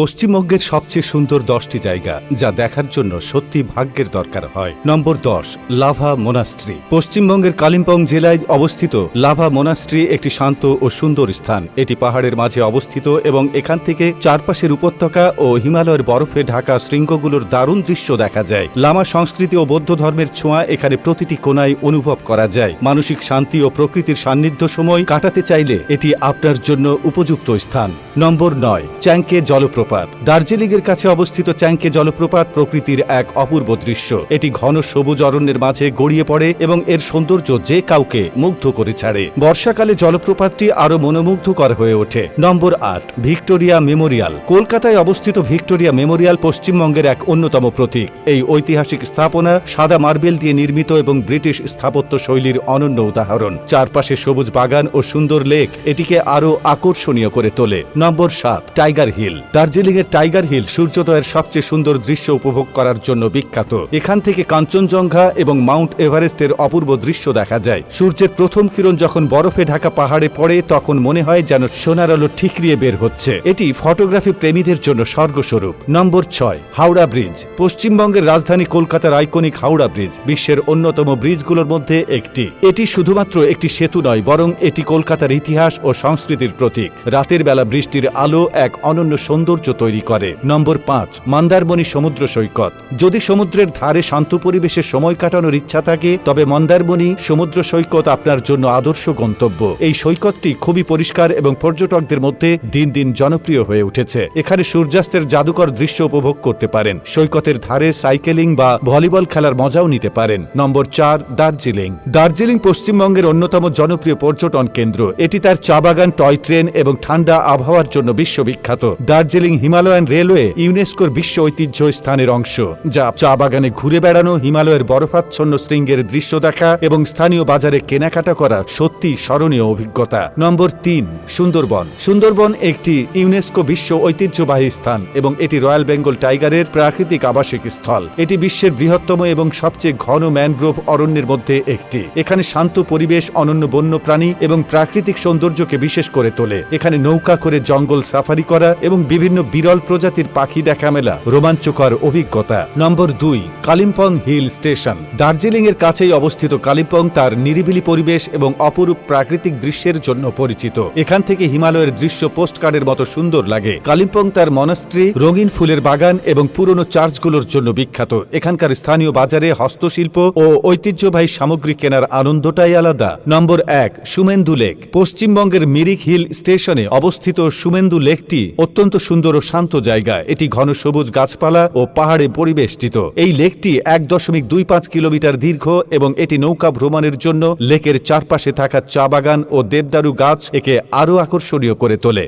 পশ্চিমবঙ্গের সবচেয়ে সুন্দর দশটি জায়গা যা দেখার জন্য সত্যি ভাগ্যের দরকার হয়। নম্বর দশ, লাভা মোনাস্ট্রি। পশ্চিমবঙ্গের কালিম্পং জেলায় অবস্থিত লাভা মোনাস্ট্রি একটি শান্ত ও সুন্দর স্থান। এটি পাহাড়ের মাঝে অবস্থিত এবং এখান থেকে চারপাশের উপত্যকা ও হিমালয়ের বরফে ঢাকা শৃঙ্গগুলোর দারুণ দৃশ্য দেখা যায়। লামা সংস্কৃতি ও বৌদ্ধ ধর্মের ছোঁয়া এখানে প্রতিটি কোনায় অনুভব করা যায়। মানসিক শান্তি ও প্রকৃতির সান্নিধ্য সময় কাটাতে চাইলে এটি আপনার জন্য উপযুক্ত স্থান। নম্বর নয়, চ্যাংকে জলপ্রপাত। দার্জিলিংয়ের কাছে অবস্থিত চ্যাংকে জলপ্রপাত প্রকৃতির এক অপূর্ব দৃশ্য। এটি ঘন সবুজ অরণ্যের মাঝে গড়িয়ে পড়ে এবং এর সৌন্দর্য যে কাউকে মুগ্ধ করে ছাড়ে। বর্ষাকালে জলপ্রপাতটি আরও মনোমুগ্ধকর হয়ে ওঠে। নম্বর আট, ভিক্টোরিয়া মেমোরিয়াল। কলকাতায় অবস্থিত ভিক্টোরিয়া মেমোরিয়াল পশ্চিমবঙ্গের এক অন্যতম প্রতীক। এই ঐতিহাসিক স্থাপনা সাদা মার্বেল দিয়ে নির্মিত এবং ব্রিটিশ স্থাপত্য শৈলীর অনন্য উদাহরণ। চারপাশে সবুজ বাগান ও সুন্দর লেক এটিকে আরও আকর্ষণীয় করে তোলে। নম্বর সাত, টাইগার হিল। দার্জিলিং এর টাইগার হিল সূর্যোদয়ের সবচেয়ে সুন্দর দৃশ্য উপভোগ করার জন্য বিখ্যাত। এখান থেকে কাঞ্চনজঙ্ঘা এবং মাউন্ট এভারেস্টের অপূর্ব দৃশ্য দেখা যায়। সূর্যের প্রথম কিরণ যখন বরফে ঢাকা পাহাড়ে পড়ে, তখন মনে হয় যেন সোনার আলো ঠিকরিয়ে বের হচ্ছে। এটি ফটোগ্রাফি প্রেমীদের জন্য স্বর্গস্বরূপ। নম্বর ছয়, হাওড়া ব্রিজ। পশ্চিমবঙ্গের রাজধানী কলকাতার আইকনিক হাওড়া ব্রিজ, বিশ্বের অন্যতম ব্রিজগুলোর মধ্যে একটি। এটি শুধুমাত্র একটি সেতু নয়, বরং এটি কলকাতার ইতিহাস ও সংস্কৃতির প্রতীক। রাতের বেলা বৃষ্টির আলো এক অনন্য সৌন্দর্য তৈরি করে। নম্বর পাঁচ, মন্দারমণি সমুদ্র সৈকত। যদি সমুদ্রের ধারে শান্ত পরিবেশে সময় কাটানোর ইচ্ছা থাকে, তবে মন্দারমণি সমুদ্র সৈকত আপনার জন্য আদর্শ গন্তব্য। এই সৈকতটি খুবই পরিষ্কার এবং পর্যটকদের মধ্যে দিন দিন জনপ্রিয় হয়ে উঠেছে। এখানে সূর্যাস্তের জাদুকর দৃশ্য উপভোগ করতে পারেন। সৈকতের ধারে সাইকেলিং বা ভলিবল খেলার মজাও নিতে পারেন। নম্বর চার, দার্জিলিং। দার্জিলিং পশ্চিমবঙ্গের অন্যতম জনপ্রিয় পর্যটন কেন্দ্র। এটি তার চা বাগান, টয় ট্রেন এবং ঠান্ডা আবহাওয়ার জন্য বিশ্ববিখ্যাত। দার্জিলিং হিমালয়ান রেলওয়ে ইউনেস্কোর বিশ্ব ঐতিহ্য স্থানের অংশ, যা চা বাগানে ঘুরে বেড়ানো হিমালয়ের বরফাচ্ছন্ন শৃঙ্গের দৃশ্য দেখা এবং স্থানীয় বাজারে কেনাকাটা করা সত্যি স্মরণীয় অভিজ্ঞতা। নম্বর তিন, সুন্দরবন। সুন্দরবন একটি ইউনেস্কো বিশ্ব ঐতিহ্যবাহী স্থান এবং এটি রয়্যাল বেঙ্গল টাইগারের প্রাকৃতিক আবাসিক স্থল। এটি বিশ্বের বৃহত্তম এবং সবচেয়ে ঘন ম্যানগ্রোভ অরণ্যের মধ্যে একটি। এখানে শান্ত পরিবেশ, অনন্য বন্যপ্রাণী এবং প্রাকৃতিক সৌন্দর্যকে বিশেষ করে তোলে। এখানে নৌকা করে জঙ্গল সাফারি করা এবং বিভিন্ন বিরল প্রজাতির পাখি দেখা মেলা। রোমাঞ্চকর অভিজ্ঞতা। নম্বর দুই, কালিম্পং হিল স্টেশন। দার্জিলিং এর কাছেই অবস্থিত কালিম্পং তার নিরিবিলি পরিবেশ এবং অপরূপ প্রাকৃতিক দৃশ্যের জন্য পরিচিত। এখান থেকে হিমালয়ের দৃশ্য পোস্টকার্ডের মতো সুন্দর লাগে। কালিম্পং তার মনাস্ট্রি রঙিন ফুলের বাগান এবং পুরনো চার্চগুলোর জন্য বিখ্যাত। এখানকার স্থানীয় বাজারে হস্তশিল্প ও ঐতিহ্যবাহী সামগ্রী কেনার আনন্দটাই আলাদা। নম্বর এক, সুমেন্দু লেক। পশ্চিমবঙ্গের মিরিক হিল স্টেশনে অবস্থিত সুমেন্দু লেকটি অত্যন্ত সুন্দর ও শান্ত জায়গা। এটি ঘন সবুজ গাছপালা ও পাহাড়ে পরিবেষ্টিত। এই লেকটি এক দশমিক দুই পাঁচ কিলোমিটার দীর্ঘ এবং এটি নৌকা ভ্রমণের জন্য লেকের চারপাশে থাকা চা বাগান ও দেবদারু গাছ একে আরও আকর্ষণীয় করে তোলে।